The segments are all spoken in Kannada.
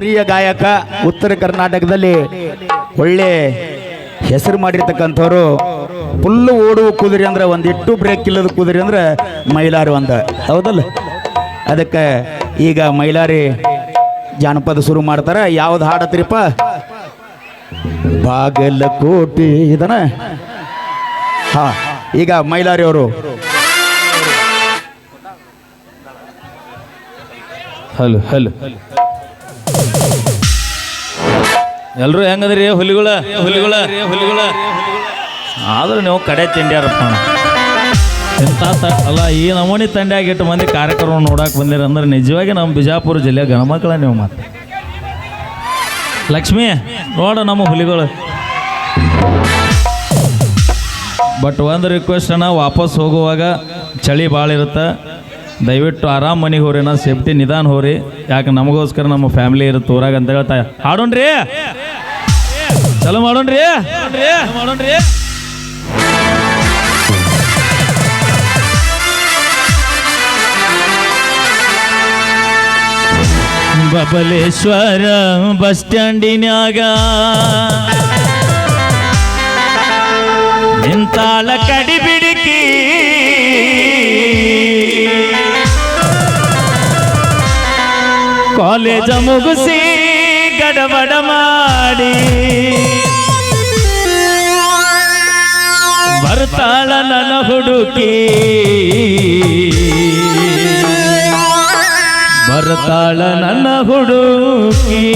ಜನಪ್ರಿಯ ಗಾಯಕ ಉತ್ತರ ಕರ್ನಾಟಕದಲ್ಲಿ ಒಳ್ಳೆ ಹೆಸರು ಮಾಡಿರ್ತಕ್ಕಂಥವ್ರು. ಫುಲ್ಲು ಓಡುವ ಕುದುರೆ ಅಂದ್ರೆ ಒಂದಿಟ್ಟು ಬ್ರೇಕ್ ಇಲ್ಲದ ಕುದುರೆ ಅಂದ್ರೆ ಮೈಲಾರಿ ಅಂದ ಹೌದಲ್ಲ? ಅದಕ್ಕೆ ಈಗ ಮೈಲಾರಿ ಜಾನಪದ ಶುರು ಮಾಡ್ತಾರ. ಯಾವ್ದು ಹಾಡತ್ರಿಪ್ಪ ಬಾಗಲಕೋಟೆ ಇದನ? ಹಾ, ಈಗ ಮೈಲಾರಿ ಅವರು. Hello hello. ಎಲ್ರು ಹೆಂಗದ್ರಿ ಹುಲಿಗಳ? ಹುಲಿಗಳ? ಹುಲಿಗಳ? ಆದ್ರೆ ನೀವು ಕಡೆ ತಿಂಡ್ಯಾರಪ್ಪ ಇಂಥ ತ ಅಲ್ಲ, ಈ ನಮೂನಿ ತಂಡ್ಯಾಗಿಟ್ಟು ಮಂದಿ ಕಾರ್ಯಕ್ರಮ ನೋಡಕ್ಕೆ ಬಂದಿರ ಅಂದ್ರೆ ನಿಜವಾಗಿ ನಮ್ಮ ಬಿಜಾಪುರ ಜಿಲ್ಲೆ ಗಣಮಕ್ಕಳ ನೀವು ಮತ್ತೆ. ಲಕ್ಷ್ಮಿ, ನೋಡ ನಮ್ಮ ಹುಲಿಗಳು. ಬಟ್ ಒಂದು ರಿಕ್ವೆಸ್ಟ್ ಅನ್ನ ವಾಪಸ್ ಹೋಗುವಾಗ ಚಳಿ ಭಾಳ ಇರುತ್ತೆ. ದಯವಿಟ್ಟು ಆರಾಮ್ ಮನೆಗೆ ಹೋರಿ ನಾ ಸೇಫ್ಟಿ ನಿಧಾನ ಹೋರಿ. ಯಾಕೆ ನಮಗೋಸ್ಕರ ನಮ್ಮ ಫ್ಯಾಮಿಲಿ ಇರುತ್ತೆ ಊರಾಗ ಅಂತ ಹೇಳ್ತಾ ಹಾಡೋಣ್ರಿ. ಚಲೋ ಮಾಡೋಣ್ರಿ. ಮಾಡೋಣ್ರಿ ಬಬಲೇಶ್ವರ ಬಸ್ ಸ್ಟ್ಯಾಂಡಿನ್ಯಾಗ ನಿಂತಾಳ ಕಡಿಬಿಡಿಕಿ ಕಾಲೇಜ ಮುಗಿಸಿ ಗಡಬಡ ಮಾಡಿ. ಬರ್ತಾಳ ನನ್ನ ಹುಡುಕಿ. ಬರ್ತಾಳ ನನ್ನ ಹುಡುಕಿ.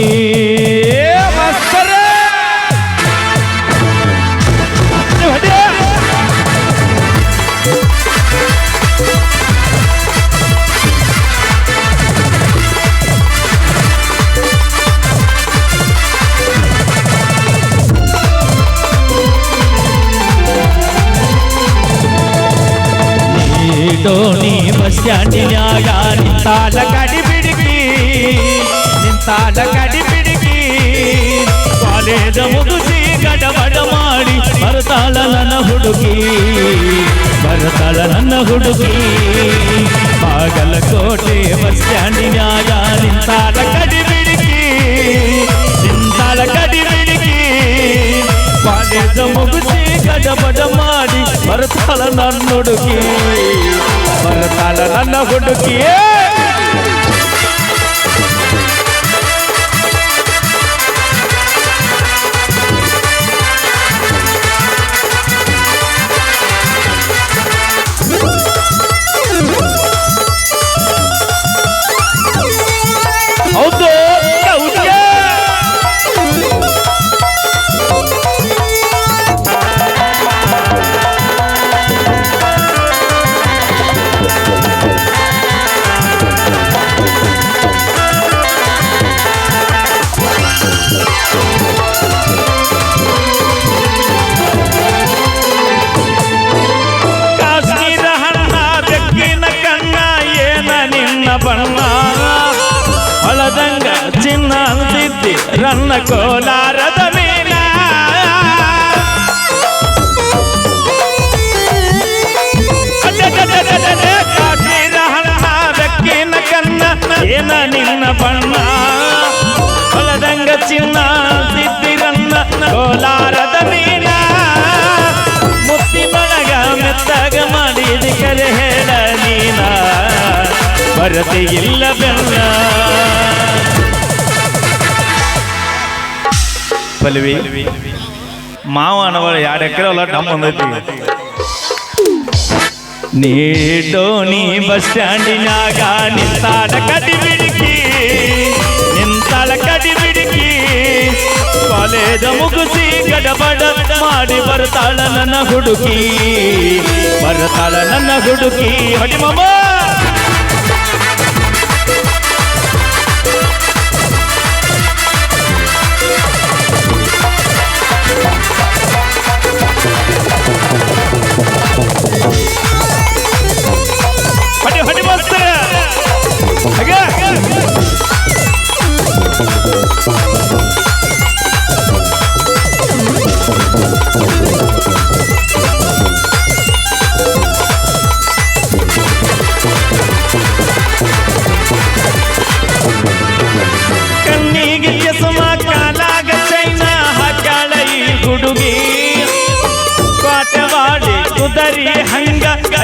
ಸ್ಟ್ಯಾಂಡಿನ್ಯಾಗ ನಿಂತಾಳ ಗಡಿ ಬಿಡಿಕಿ ನಿಂತಾಳ ಗಡಿ ಬಿಡಿಕಿ ಕಾಲೇಜ ಮುಗಿಸಿ ಗಡಬಡ ಮಾಡಿ ಬರ್ತಾಳ ನನ್ನ ಹುಡುಗಿ ಬರ್ತಾಳ ನನ್ನ ಹುಡುಗಿ ಬಾಗಲಕೋಟೆ ಬಸ್ ಸ್ಟ್ಯಾಂಡಿನ್ಯಾಗ ನಿಂತಾಳ ಗಡಿ ಬಿಡಿಕಿ ನಿಂತಾಳ ಗಡಿ ಬಿಡಿಕಿ ಕಾಲೇಜ ಮುಗಿಸಿ ಗಡಬಡ ಮಾಡಿ ಬರ್ತಾಳ ನನ್ನ ಹುಡುಗಿ ಬರ್ತಾಳ ನನ್ನ ಹುಡುಗಿ ಕೋಲಾರದ ಮೀನ ಕಾಶ್ಮೀರ ಹಣ್ಣ ಬೆಕ್ಕಿನ ಕಣ್ಣ, ಏನ ನಿನ್ನ ಬಣ್ಣ? ಹೊಲದಂಗ ಚಿನ್ನ ಸಿದ್ದಿರನ್ನ ಕೋಲಾರದ ಮೀನ ಮುತ್ತಿ ಬಳಗ ಮೆತ್ತಗ ಮಾಡಿದ ಕರೆ ಹೇಳ ನೀನ. ಬರತೆ ಇಲ್ಲ ಬೆಲ್ಲ ಪಲ್ವಿ. ಮಾವ ಎರಡು ಎಕರೆ ಅಲ್ಲ ಡಮ್ ಬಂದೈತಿ. ನೀಡೋಣಿ ಬಸ್ ಸ್ಟ್ಯಾಂಡಿನಾಗ ನಿಂತಾಳ ಕಡಿ ಬಿಡುಕಿ ನಿಂತಾಳ ಕಡಿ ಬಿಡುಕಿ ಕಾಲೇಜ ಮುಗಿಸಿ ಗಡಬಡ ಮಾಡಿ ಬರ್ತಾಳ ನನ್ನ ಹುಡುಗಿ ಬರ್ತಾಳ ನನ್ನ ಹುಡುಗಿ ಹೊಡಿ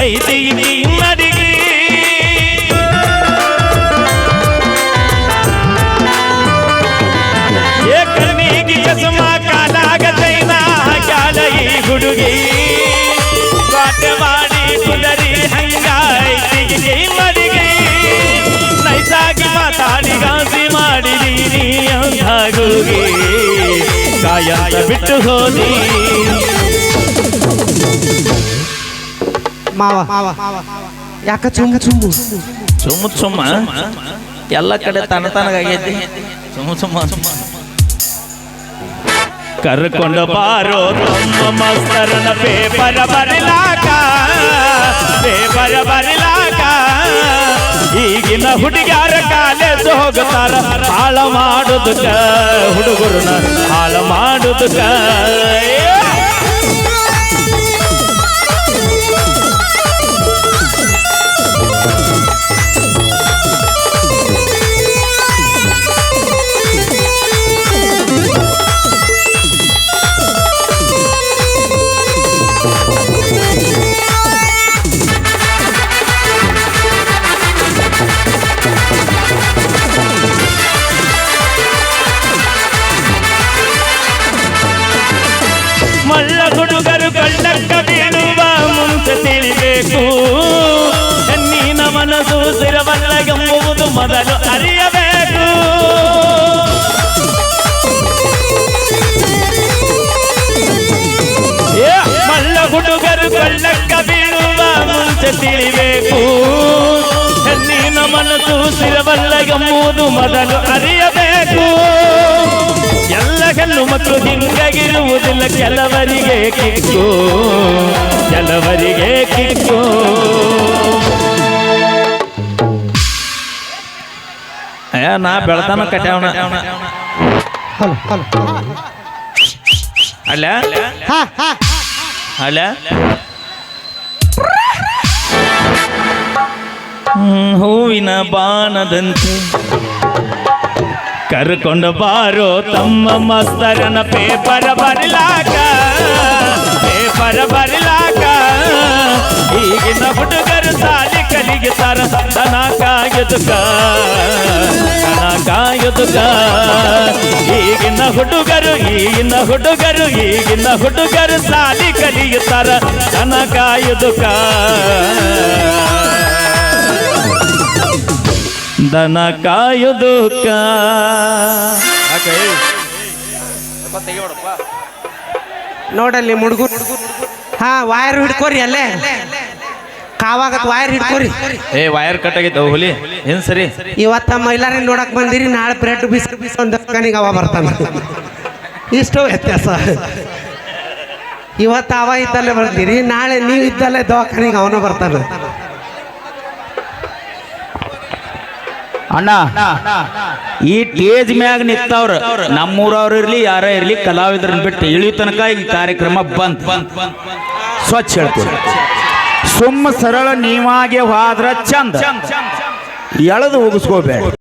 ಹಂಗ ಐತಿ ಈ ನಡಿಗೆ ಏ ಕಣ್ಣಿಗೆ ಚಸ್ಮ ಕಾಲಾಗ ಚೈನ ಹಾಕ್ಯಾಳ ಈ ಹುಡುಗಿ ಕಾಟ ಮಾಡಿ ಕುದರಿ ಹಂಗ ಐತಿ ಈ ನಡಿಗೆ ನೈಸಾಗಿ ಮಾತಾಡಿ ಗಾಸಿ ಮಾಡಿ ನೀ ಅಂದಾಗುಗಿ ಕಾಯಂತ ಬಿಟ್ಟು ಹೋದಿ ಮಾವ. ಯಾಕ ಚುಮ್ಮ ಚುಮ್ಮು. ಸುಮ್ಮ ಸುಮ್ಮ ಎಲ್ಲ ಕಡೆ ತನ ತನಗಾಗೈತಿ. ಸುಮ್ಮ ಸುಮ್ಮ ಕರ್ಕೊಂಡು ಬಾರೋ ತಮ್ಮ ಮಸ್ತರನ ಪೇಪರ ಬರಲಾಕ. ಪೇಪರ ಬರಲಾಕ. ಈಗಿನ ಹುಡುಗ್ಯಾರ ಕಾಲೇಜ್ ಹೋಗುತ್ತಾರ ಹಾಳ ಮಾಡುದಕ್ಕ ಹುಡುಗರನ್ನ ಹಾಳ ಮಾಡುದಕ್ಕ ಕಳ್ಳಕ್ಕ ಬೀಳುವ ಮುಂಚೆ ತಿಳಿಬೇಕು. ಹೆಣ್ಣಿನ ಮನಸ್ಸು ಸಿರವಲ್ಲ ಎಂಬುವುದು ಮೊದಲು ಅರಿಯಬೇಕು. ಮಲ್ಲ ಹುಡುಗರು ಕಳ್ಳಕ್ಕ ಬೀಳುವ ಮುಂಚೆ ತಿಳಿಬೇಕು. ಹೆಣ್ಣಿನ ಮನಸ್ಸು ಸಿರವಲ್ಲ ಎಂಬುದು ಮೊದಲು ಅರಿಯಬೇಕು. ಹೆಣ್ಣು ಮಕ್ಕಳು ಹಿಂಗಾಗಿರುವುದಿಲ್ಲ ಕೆಲವರಿಗೆ ಕಿಕ್ಕು. ಕೆಲವರಿಗೆ ಕಿಕ್ಕು. ನಾ ಬೆಳತಾನ ಕಟ್ಯಾವಣ ಅಲ್ಲ? ಅಲ್ಲ? ಹೂವಿನ ಬಾಣದಂತೆ ಕರ್ಕೊಂಡು ಬಾರೋ ತಮ್ಮ ಮಸ್ತರನ ಪೇಪರ ಬರಲಾಕ ಪೇಪರ ಬರಲಾಕ. ಈಗಿನ ಹುಡುಗರು ಸಾಲಿ ಕಲಿಗಿತಾರ ದನ ಕಾಯುದುಕ ದನ ಕಾಯುದುಕ ಈಗಿನ ಹುಡುಗರು ಈಗಿನ ಹುಡುಗರು ಈಗಿನ ಹುಡುಗರು ಸಾಲಿ ಕಲಿಯುತ್ತಾರ ದನ ಕಾಯುದುಕ ದನ ಕಾಯುದು ನೋಡಲ್ಲಿ ಮುಡುಗು. ಹಾ ವಾಯರ್ ಹಿಡ್ಕೋರಿ ಅಲ್ಲೇ. ಕಾವಾಗತ್ ವಾಯರ್ ಹಿಡ್ಕೋರಿ. ಏ ವೈರ್ ಕಟ್ ಆಗಿದ್ದವು ಹುಲಿ. ಏನ್ ಸರಿ? ಇವತ್ತ ಮೈಲಾರಿ ನೋಡಕ್ ಬಂದಿರಿ ನಾಳೆ ಬ್ರೆಡ್ ಬಿಸ್ ಬಿಸ್ ಒಂದು ದಕ್ಕನಿಗೆ ಅವ ಬರ್ತಾನೆ. ಇಷ್ಟು ವ್ಯತ್ಯಾಸ. ಇವತ್ತು ಅವ ಇದ್ದಲ್ಲೇ ಬರ್ತೀರಿ ನಾಳೆ ನೀವು ಇದ್ದಲ್ಲೇ ದವಾಖಾನಿಗೆ ಅವನು ಬರ್ತಾನ. ಅಣ್ಣ, ಈ ಟೇಜ್ ಮ್ಯಾಗ ನಿಂತವ್ರ. ನಮ್ಮೂರವ್ರು ಇರ್ಲಿ, ಯಾರ ಇರ್ಲಿ ಕಲಾವಿದ್ರನ್ನ ಬಿಟ್ಟು ಇಳಿಯೋ ತನಕ ಈ ಕಾರ್ಯಕ್ರಮ ಬಂತ್ ಸ್ವಚ್ಛ ಹೇಳ್ತೀವಿ ಸುಮ್ಮ ಸರಳ ನೀವಾಗೆ ಹೋದ್ರ ಚಂದ. ಎಳೆದು ಹೋಗಿಸ್ಕೋಬೇಡ